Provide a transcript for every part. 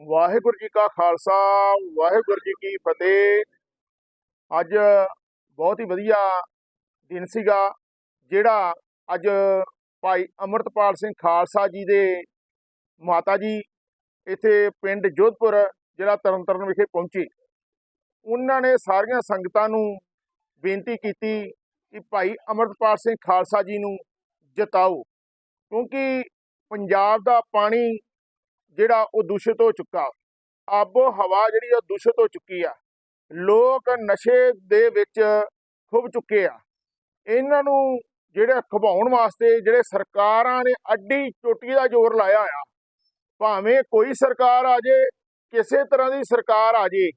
ਵਾਹਿਗੁਰੂ ਜੀ ਕਾ ਖਾਲਸਾ, ਵਾਹਿਗੁਰੂ ਜੀ ਕੀ ਫਤਿਹ। ਅੱਜ ਬਹੁਤ ਹੀ ਵਧੀਆ ਦਿਨ ਸੀਗਾ, ਜਿਹੜਾ ਅੱਜ ਭਾਈ ਅਮਰਤਪਾਲ ਸਿੰਘ ਖਾਲਸਾ ਜੀ ਦੇ ਮਾਤਾ ਜੀ ਇੱਥੇ ਪਿੰਡ ਜੋਧਪੁਰ ਜਿਹੜਾ ਤਰਨਤਾਰਨ ਵਿਖੇ ਪਹੁੰਚੇ। ਉਹਨਾਂ ਨੇ ਸਾਰੀਆਂ ਸੰਗਤਾਂ ਨੂੰ ਬੇਨਤੀ ਕੀਤੀ ਕਿ ਭਾਈ ਅਮਰਤਪਾਲ ਸਿੰਘ ਖਾਲਸਾ ਜੀ ਨੂੰ ਜਤਾਓ, ਕਿਉਂਕਿ ਪੰਜਾਬ ਦਾ ਪਾਣੀ ਜਿਹੜਾ ਉਹ ਦੂਸ਼ਿਤ ਹੋ ਚੁੱਕਾ। ਆਬੋ ਹਵਾ ਜਿਹੜੀ ਉਹ ਦੂਸ਼ਿਤ ਹੋ ਚੁੱਕੀ ਆ। ਲੋਕ ਨਸ਼ੇ ਦੇ ਵਿੱਚ ਖੁੱਭ ਚੁੱਕੇ ਆ। ਇਹਨਾਂ ਨੂੰ ਜਿਹੜੇ ਖਵਾਉਣ ਵਾਸਤੇ ਜਿਹੜੇ ਸਰਕਾਰਾਂ ਨੇ ਅੱਡੀ ਚੋਟੀ ਦਾ ਜ਼ੋਰ ਲਾਇਆ ਆ, ਭਾਵੇਂ ਕੋਈ ਸਰਕਾਰ ਆ ਜੇ, ਕਿਸੇ ਤਰ੍ਹਾਂ ਦੀ ਸਰਕਾਰ ਆ ਜੇ,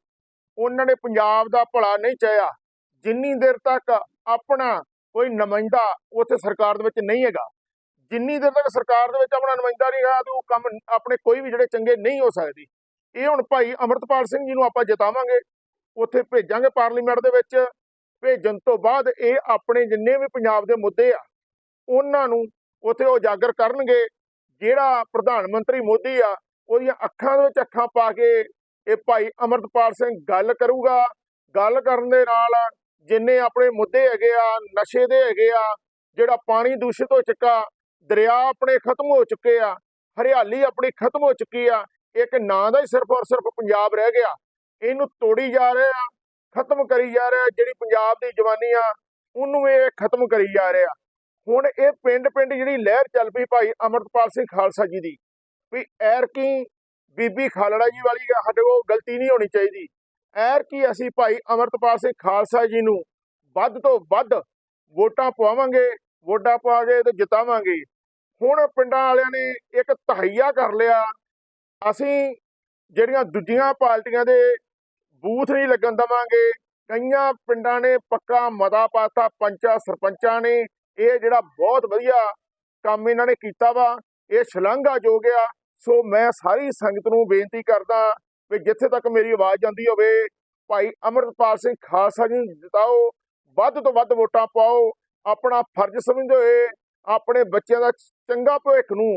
ਉਹਨਾਂ ਨੇ ਪੰਜਾਬ ਦਾ ਭਲਾ ਨਹੀਂ ਚਾਹਿਆ। ਜਿੰਨੀ ਦੇਰ ਤੱਕ ਆਪਣਾ ਕੋਈ ਨੁਮਾਇੰਦਾ ਉੱਥੇ ਸਰਕਾਰ ਦੇ ਵਿੱਚ ਨਹੀਂ ਹੈਗਾ ਜਿੰਨੀ ਦੇਰ ਤੱਕ ਸਰਕਾਰ ਦੇ ਵਿੱਚ ਆਪਣਾ ਨੁਮਾਇੰਦਾ ਨਹੀਂ ਹੈਗਾ ਤੇ ਉਹ ਕੰਮ ਆਪਣੇ ਕੋਈ ਵੀ ਜਿਹੜੇ ਚੰਗੇ ਨਹੀਂ ਹੋ ਸਕਦੀ। ਇਹ ਹੁਣ ਭਾਈ ਅਮਰਤਪਾਲ ਸਿੰਘ ਜੀ ਨੂੰ ਆਪਾਂ ਜਿਤਾਵਾਂਗੇ, ਉੱਥੇ ਭੇਜਾਂਗੇ ਪਾਰਲੀਮੈਂਟ ਦੇ ਵਿੱਚ। ਭੇਜਣ ਤੋਂ ਬਾਅਦ ਇਹ ਆਪਣੇ ਜਿੰਨੇ ਵੀ ਪੰਜਾਬ ਦੇ ਮੁੱਦੇ ਆ, ਉਹਨਾਂ ਨੂੰ ਉੱਥੇ ਉਜਾਗਰ ਕਰਨਗੇ। ਜਿਹੜਾ ਪ੍ਰਧਾਨ ਮੰਤਰੀ ਮੋਦੀ ਆ, ਉਹਦੀਆਂ ਅੱਖਾਂ ਦੇ ਵਿੱਚ ਅੱਖਾਂ ਪਾ ਕੇ ਇਹ ਭਾਈ ਅਮਰਤਪਾਲ ਸਿੰਘ ਗੱਲ ਕਰੂਗਾ। ਗੱਲ ਕਰਨ ਦੇ ਨਾਲ ਜਿੰਨੇ ਆਪਣੇ ਮੁੱਦੇ ਹੈਗੇ ਆ, ਨਸ਼ੇ ਦੇ ਹੈਗੇ ਆ, ਜਿਹੜਾ ਪਾਣੀ ਦੂਸ਼ਿਤ ਹੋ ਚੁੱਕਾ ਦਰਿਆ ਆਪਣੇ ਖਤਮ ਹੋ ਚੁੱਕੇ ਆ, ਹਰਿਆਲੀ ਆਪਣੀ ਖਤਮ ਹੋ ਚੁੱਕੀ ਆ, ਇੱਕ ਨਾਂ ਦਾ ਹੀ ਸਿਰਫ ਔਰ ਸਿਰਫ ਪੰਜਾਬ ਰਹਿ ਗਿਆ। ਇਹਨੂੰ ਤੋੜੀ ਜਾ ਰਹੇ ਆ ਖਤਮ ਕਰੀ ਜਾ ਰਿਹਾ, ਜਿਹੜੀ ਪੰਜਾਬ ਦੀ ਜਵਾਨੀ ਆ, ਉਹਨੂੰ ਇਹ ਖਤਮ ਕਰੀ ਜਾ ਰਿਹਾ। ਹੁਣ ਇਹ ਪਿੰਡ ਪਿੰਡ ਜਿਹੜੀ ਲਹਿਰ ਚੱਲ ਪਈ ਭਾਈ ਅਮਰਤਪਾਲ ਸਿੰਘ ਖਾਲਸਾ ਜੀ ਦੀ, ਵੀ ਐਰ ਕੀ ਬੀਬੀ ਖਾਲੜਾ ਜੀ ਵਾਲੀ ਸਾਡੇ ਕੋਲ ਗਲਤੀ ਨਹੀਂ ਹੋਣੀ ਚਾਹੀਦੀ। ਐਰ ਕੀ ਅਸੀਂ ਭਾਈ ਅਮਰਤਪਾਲ ਸਿੰਘ ਖਾਲਸਾ ਜੀ ਨੂੰ ਵੱਧ ਤੋਂ ਵੱਧ ਵੋਟਾਂ ਪਵਾਵਾਂਗੇ ਵੋਟਾਂ ਪਾ ਕੇ ਤੇ ਜਿਤਾਵਾਂਗੇ। ਹੁਣ ਪਿੰਡਾਂ ਵਾਲਿਆਂ ਨੇ ਇੱਕ ਤਹਈਆ ਕਰ ਲਿਆ। ਅਸੀਂ ਜਿਹੜੀਆਂ ਦੂਜੀਆਂ ਪਾਰਟੀਆਂ ਦੇ ਬੂਥ ਨਹੀਂ ਲੱਗਣ ਦਵਾਂਗੇ। ਕਈਆਂ ਪਿੰਡਾਂ ਨੇ ਪੱਕਾ ਮਤਾ ਪਾਤਾ, ਪੰਚਾਂ, ਸਰਪੰਚਾਂ ਨੇ। ਇਹ ਜਿਹੜਾ ਬਹੁਤ ਵਧੀਆ ਕੰਮ ਇਹਨਾਂ ਨੇ ਕੀਤਾ ਵਾ, ਇਹ ਸ਼ਲਾਘਾ ਸ਼ਲਾਘਾਯੋਗ ਆ। ਸੋ ਮੈਂ ਸਾਰੀ ਸੰਗਤ ਨੂੰ ਬੇਨਤੀ ਕਰਦਾ ਵੀ ਜਿੱਥੇ ਤੱਕ ਮੇਰੀ ਆਵਾਜ਼ ਜਾਂਦੀ ਹੋਵੇ, ਭਾਈ ਅਮਰਤਪਾਲ ਸਿੰਘ ਖਾਲਸਾ ਜੀ ਨੂੰ ਜਿਤਾਓ, ਵੱਧ ਤੋਂ ਵੱਧ ਵੋਟਾਂ ਪਾਓ। ਆਪਣਾ ਫਰਜ਼ ਸਮਝਦੇ ਹੋਏ, ਆਪਣੇ ਬੱਚਿਆਂ ਦਾ ਚੰਗਾ ਭਵਿੱਖ ਨੂੰ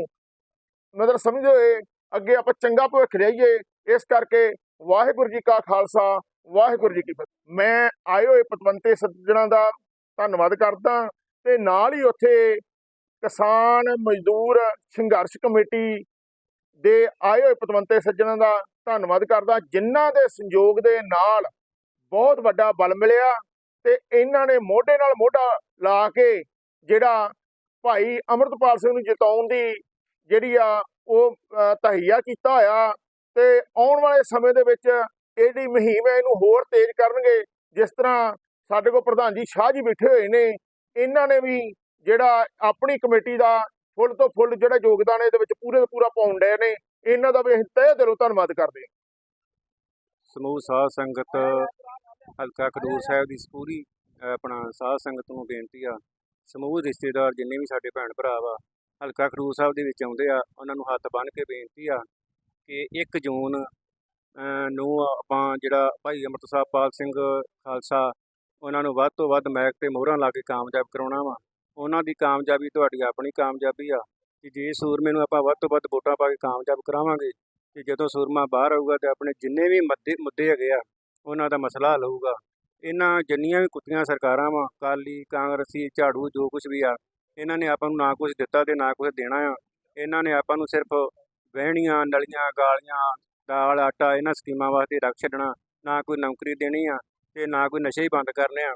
ਮਤਲਬ ਸਮਝਦੇ ਹੋਏ, ਅੱਗੇ ਆਪਾਂ ਚੰਗਾ ਭਵਿੱਖ ਲਿਆਈਏ, ਇਸ ਕਰਕੇ ਵਾਹਿਗੁਰੂ ਜੀ ਕਾ ਖਾਲਸਾ, ਵਾਹਿਗੁਰੂ ਜੀ ਕੀ ਫਤਿਹ। ਮੈਂ ਆਏ ਹੋਏ ਪਤਵੰਤੇ ਸੱਜਣਾ ਦਾ ਧੰਨਵਾਦ ਕਰਦਾ ਤੇ ਨਾਲ ਹੀ ਉੱਥੇ ਕਿਸਾਨ ਮਜ਼ਦੂਰ ਸੰਘਰਸ਼ ਕਮੇਟੀ ਦੇ ਆਏ ਹੋਏ ਪਤਵੰਤੇ ਸੱਜਣਾ ਦਾ ਧੰਨਵਾਦ ਕਰਦਾ, ਜਿਨ੍ਹਾਂ ਦੇ ਸੰਯੋਗ ਦੇ ਨਾਲ ਬਹੁਤ ਵੱਡਾ ਬਲ ਮਿਲਿਆ। ਤੇ ਇਹਨਾਂ ਨੇ ਮੋਢੇ ਨਾਲ ਮੋਢਾ ਲਾ ਕੇ ਜਿਹੜਾ ਭਾਈ ਅਮਰਤਪਾਲ ਸਿੰਘ ਨੂੰ ਜਿਤਾਉਣ ਦੀ ਜਿਹੜੀ ਆ ਉਹ ਤਹਈਆ ਕੀਤਾ ਹੋਇਆ ਤੇ ਆਉਣ ਵਾਲੇ ਸਮੇਂ ਦੇ ਵਿੱਚ ਇਹਦੀ ਮੁਹਿੰਮ ਹੈ, ਇਹਨੂੰ ਹੋਰ ਤੇਜ਼ ਕਰਨਗੇ, ਜਿਸ ਤਰ੍ਹਾਂ ਸਾਡੇ ਕੋਲ ਪ੍ਰਧਾਨ ਜੀ ਸ਼ਾਹ ਜੀ ਬੈਠੇ ਹੋਏ ਨੇ, ਇਹਨਾਂ ਨੇ ਵੀ ਜਿਹੜਾ ਆਪਣੀ ਕਮੇਟੀ ਦਾ ਫੁੱਲ ਤੋਂ ਫੁੱਲ ਜਿਹੜਾ ਯੋਗਦਾਨ ਇਹਦੇ ਵਿੱਚ ਪੂਰੇ ਦਾ ਪੂਰਾ ਪਾਉਣ ਡਏ ਨੇ, ਇਹਨਾਂ ਦਾ ਵੀ ਅਸੀਂ ਤਹਿ ਦਿਲੋਂ ਧੰਨਵਾਦ ਕਰਦੇ ਹਾਂ। ਸਮੂਹ ਸਾਧ ਸੰਗਤ ਹਲਕਾ ਖਡੂਰ ਸਾਹਿਬ ਦੀ ਪੂਰੀ ਆਪਣਾ ਸਾਧ ਸੰਗਤ ਨੂੰ ਬੇਨਤੀ ਆ ਸਮੂਹ ਰਿਸ਼ਤੇਦਾਰ ਜਿੰਨੇ ਵੀ ਸਾਡੇ ਭੈਣ ਭਰਾ ਵਾ ਹਲਕਾ ਖਡੂਰ ਸਾਹਿਬ ਦੇ ਵਿੱਚ ਆਉਂਦੇ ਆ ਉਹਨਾਂ ਨੂੰ ਹੱਥ ਬੰਨ੍ਹ ਕੇ ਬੇਨਤੀ ਆ ਕਿ 1 ਜੂਨ ਨੂੰ ਆਪਾਂ ਜਿਹੜਾ ਭਾਈ ਅੰਮ੍ਰਿਤਪਾਲ ਸਿੰਘ ਖਾਲਸਾ ਉਹਨਾਂ ਨੂੰ ਵੱਧ ਤੋਂ ਵੱਧ ਮੈਕ ਤੇ ਮੋਹਰਾਂ ਲਾ ਕੇ ਕਾਮਯਾਬ ਕਰਾਉਣਾ ਵਾ। ਉਹਨਾਂ ਦੀ ਕਾਮਯਾਬੀ ਤੁਹਾਡੀ ਆਪਣੀ ਕਾਮਯਾਬੀ ਆ ਕਿ ਜੇ ਸੂਰਮੇ ਨੂੰ ਆਪਾਂ ਵੱਧ ਤੋਂ ਵੱਧ ਵੋਟਾਂ ਪਾ ਕੇ ਕਾਮਯਾਬ ਕਰਾਵਾਂਗੇ ਕਿ ਜਦੋਂ ਸੂਰਮਾ ਬਾਹਰ ਆਊਗਾ ਤੇ ਆਪਣੇ ਜਿੰਨੇ ਵੀ ਮੁੱਦੇ ਮੁੱਦੇ ਹੈਗੇ ਆ ਉਹਨਾਂ ਦਾ ਮਸਲਾ ਹੱਲ ਹੋਊਗਾ। ਇਹਨਾਂ ਜਿੰਨੀਆਂ ਵੀ ਕੁੱਤੀਆਂ ਸਰਕਾਰਾਂ ਵਾ ਕਾਲੀ ਕਾਂਗਰਸੀ, ਝਾੜੂ, ਜੋ ਕੁਝ ਵੀ ਆ, ਇਹਨਾਂ ਨੇ ਆਪਾਂ ਨੂੰ ਨਾ ਕੁਝ ਦਿੱਤਾ ਤੇ ਨਾ ਕੁਝ ਦੇਣਾ ਆ। ਇਹਨਾਂ ਨੇ ਆਪਾਂ ਨੂੰ ਸਿਰਫ ਵਹਿਣੀਆਂ, ਨਲੀਆਂ, ਗਾਲੀਆਂ, ਦਾਲ, ਆਟਾ, ਇਹਨਾਂ ਸਕੀਮਾਂ ਵਾਸਤੇ ਰੱਖ ਛੱਡਣਾ, ਨਾ ਕੋਈ ਨੌਕਰੀ ਦੇਣੀ ਆ ਤੇ ਨਾ ਕੋਈ ਨਸ਼ੇ ਹੀ ਬੰਦ ਕਰਨੇ ਆ।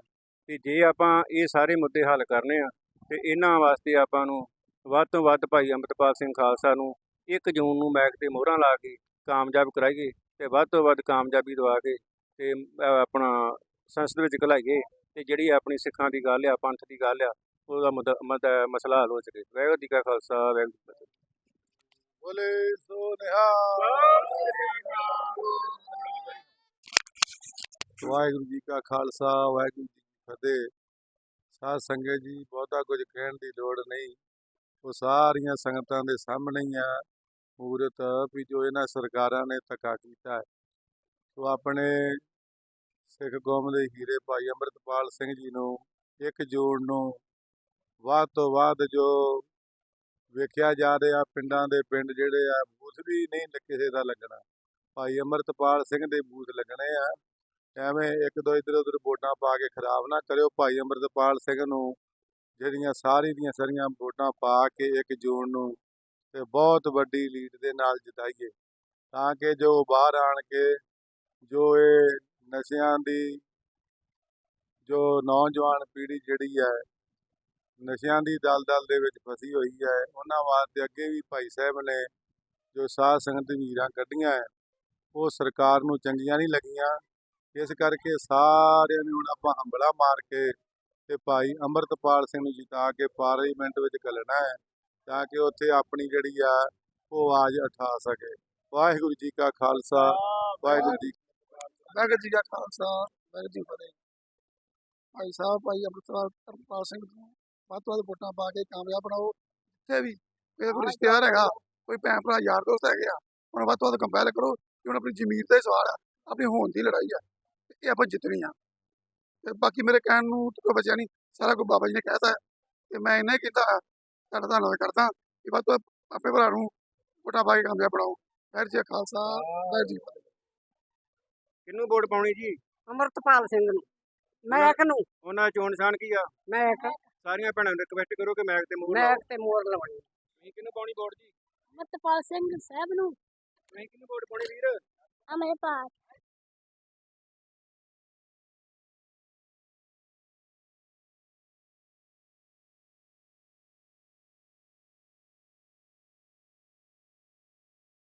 ਤੇ ਜੇ ਆਪਾਂ ਇਹ ਸਾਰੇ ਮੁੱਦੇ ਹੱਲ ਕਰਨੇ ਆ, ਤੇ ਇਹਨਾਂ ਵਾਸਤੇ ਆਪਾਂ ਨੂੰ ਵੱਧ ਤੋਂ ਵੱਧ ਭਾਈ ਅੰਮ੍ਰਿਤਪਾਲ ਸਿੰਘ ਖਾਲਸਾ ਨੂੰ 1 ਜੂਨ ਨੂੰ ਮੈਕ ਤੇ ਮੋਹਰਾਂ ਲਾ ਕੇ ਕਾਮਯਾਬ ਕਰਾਈਏ ਤੇ ਵੱਧ ਤੋਂ ਵੱਧ ਕਾਮਯਾਬੀ ਦਿਵਾ ਕੇ ਤੇ ਆਪਣਾ ਸੰਸਦ ਵਿੱਚ ਘਲਾਈਏ ਤੇ ਜਿਹੜੀ ਆਪਣੀ ਸਿੱਖਾਂ ਦੀ ਗੱਲ ਆ, ਪੰਥ ਦੀ ਗੱਲ ਆ, ਉਹਦਾ ਮੁੱਦਾ- ਮੁੱਦਾ- ਮਸਲਾ ਹੱਲ ਹੋ ਸਕੇ। ਵਾਹਿਗੁਰੂ ਜੀ ਕਾ ਖਾਲਸਾ, ਵਾਹਿਗੁਰੂ ਜੀ ਕੀ ਫਤਿਹ। ਬੋਲੇ ਸੋ ਨਿਹਾਲ। ਵਾਹਿਗੁਰੂ ਜੀ ਕਾ ਖਾਲਸਾ, ਵਾਹਿਗੁਰੂ ਜੀ ਕੀ ਫਤਿਹ। ਸਾਧ ਸੰਗਤ ਜੀ, ਬਹੁਤਾ ਕੁਝ ਕਹਿਣ ਦੀ ਲੋੜ ਨਹੀਂ। ਉਹ ਸਾਰੀਆਂ ਸੰਗਤਾਂ ਦੇ ਸਾਹਮਣੇ ਹੀ ਆ। ਮੂਰਤ ਵੀ ਜੋ ਇਹਨਾਂ ਸਰਕਾਰਾਂ ਨੇ ਧੱਕਾ ਕੀਤਾ ਹੈ। ਸੋ ਆਪਣੇ ਸਿੱਖ ਕੌਮ ਦੇ ਹੀਰੇ ਭਾਈ ਅੰਮ੍ਰਿਤਪਾਲ ਸਿੰਘ ਜੀ ਨੂੰ ਇੱਕ ਜੂਨ ਨੂੰ ਵੱਧ ਤੋਂ ਵੱਧ ਜੋ ਵੇਖਿਆ ਜਾ ਰਿਹਾ ਪਿੰਡਾਂ ਦੇ ਪਿੰਡ ਜਿਹੜੇ ਆ, ਬੂਥ ਵੀ ਨਹੀਂ ਕਿਸੇ ਦਾ ਲੱਗਣਾ। ਭਾਈ ਅਮਰਤਪਾਲ ਸਿੰਘ ਦੇ ਬੂਥ ਲੱਗਣੇ ਆ। ਐਵੇਂ ਇੱਕ ਦੋ ਇਧਰ ਉਧਰ ਵੋਟਾਂ ਪਾ ਕੇ ਖਰਾਬ ਨਾ ਕਰਿਓ। ਭਾਈ ਅਮਰਤਪਾਲ ਸਿੰਘ ਨੂੰ ਜਿਹੜੀਆਂ ਸਾਰੀ ਦੀਆਂ ਸਾਰੀਆਂ ਵੋਟਾਂ ਪਾ ਕੇ ਇੱਕ ਜੂਨ ਨੂੰ ਤੇ ਬਹੁਤ ਵੱਡੀ ਲੀਡ ਦੇ ਨਾਲ ਜਿਤਾਈਏ। ਤਾਂ ਕਿ ਜੋ ਬਾਹਰ ਆਣ ਕੇ ਜੋ ਇਹ ਨਸ਼ਿਆਂ ਦੀ ਜੋ ਨੌਜਵਾਨ ਪੀੜ੍ਹੀ ਜਿਹੜੀ ਹੈ ਨਸ਼ਿਆਂ ਦੀ ਦਲਦਲ ਦੇ ਵਿੱਚ ਫਸੀ ਹੋਈ ਹੈ ਉਹਨਾਂ ਵਾਸਤੇ ਅੱਗੇ ਵੀ ਭਾਈ ਸਾਹਿਬ ਨੇ ਜੋ ਸਾਧ ਸੰਗਤ ਵੀਰਾਂ ਕੱਢੀਆਂ ਹੈ ਉਹ ਸਰਕਾਰ ਨੂੰ ਚੰਗੀਆਂ ਨਹੀਂ ਲੱਗੀਆਂ। ਇਸ ਕਰਕੇ ਸਾਰਿਆਂ ਨੇ ਹੁਣ ਆਪਾਂ ਹੰਬਲਾ ਮਾਰ ਕੇ ਤੇ ਭਾਈ ਅਮਰਤਪਾਲ ਸਿੰਘ ਨੂੰ ਜਿਤਾ ਕੇ ਪਾਰਲੀਮੈਂਟ ਵਿੱਚ ਘੱਲਣਾ ਹੈ ਤਾਂ ਕਿ ਉੱਥੇ ਆਪਣੀ ਜਿਹੜੀ ਆ ਉਹ ਆਵਾਜ਼ ਉਠਾ ਸਕੇ। ਵਾਹਿਗੁਰੂ ਜੀ ਕਾ ਖਾਲਸਾ ਵਾਹਿਗੁਰੂ ਜੀ ਵਾਹਿਗੁਰੂ ਜੀ ਕਾ ਖਾਲਸਾ ਵਾਹਿਗੁਰੂ ਜੀ ਫਤਿਹ। ਭਾਈ ਸਾਹਿਬ ਭਾਈ ਅੰਮ੍ਰਿਤਪਾਲ ਤਰਪਾਲ ਸਿੰਘ ਨੂੰ ਵੱਧ ਤੋਂ ਵੱਧ ਵੋਟਾਂ ਪਾ ਕੇ ਕਾਮਯਾਬ ਬਣਾਓ। ਜਿੱਥੇ ਵੀ ਕੋਈ ਕੋਈ ਰਿਸ਼ਤੇਦਾਰ ਹੈਗਾ ਕੋਈ ਭੈਣ ਭਰਾ ਯਾਰ ਦੋਸਤ ਹੈਗੇ ਆ ਹੁਣ ਵੱਧ ਤੋਂ ਵੱਧ ਕੰਪੈਲ ਕਰੋ ਕਿ ਹੁਣ ਆਪਣੀ ਜ਼ਮੀਰ ਦਾ ਹੀ ਸਵਾਲ ਆ ਆਪਣੀ ਹੋਣ ਦੀ ਲੜਾਈ ਆ ਇਹ ਆਪਾਂ ਜਿੱਤਣੀ ਆ। ਤੇ ਬਾਕੀ ਮੇਰੇ ਕਹਿਣ ਨੂੰ ਤਾਂ ਕੋਈ ਬਚਿਆ ਨਹੀਂ ਸਾਰਾ ਕੁਝ ਬਾਬਾ ਜੀ ਨੇ ਕਹਿਤਾ ਤੇ ਮੈਂ ਹੀ ਕੀਤਾ ਤੁਹਾਡਾ ਧੰਨਵਾਦ ਕਰਦਾ ਕਿ ਵੱਧ ਤੋਂ ਆਪਣੇ ਭਰਾ ਨੂੰ ਵੋਟਾਂ ਪਾ ਕੇ ਕਾਮਯਾਬ ਬਣਾਓ। ਵਾਹਿਗੁਰੂ ਜੀ ਕਾ ਖਾਲਸਾ ਵਾਹਿਗੁਰੂ ਜੀ ਕਿਹਨੂੰ ਵੋਟ ਪਾਉਣੀ ਜੀ? ਅਮਰਤਪਾਲ ਸਿੰਘ ਨੂੰ। ਮੈਕ ਨੂੰ। ਉਹਨਾਂ ਚੋਣ ਨਿਸ਼ਾਨ ਕੀ ਆ? ਮੈਕ। ਸਾਰੀਆਂ ਭੈਣਾਂ ਨੂੰ ਰਿਕਵੈਸਟ ਕਰੋ ਕਿ ਮੈਗ ਤੇ ਮੂਹਰ ਮੈਕ ਲਾਓ ਤੇ ਮੋਰ ਲਵਾਉਣੀ ਤੁਸੀਂ ਕਿਹਨੂੰ ਪਾਉਣੀ ਵੋਟ ਜੀ? ਅਮਰਤਪਾਲ ਸਿੰਘ ਸਾਹਿਬ ਨੂੰ। ਤੁਸੀਂ ਕਿਹਨੂੰ ਵੋਟ ਪਾਉਣੀ ਵੀਰ? ਅਮਰਪਾਲ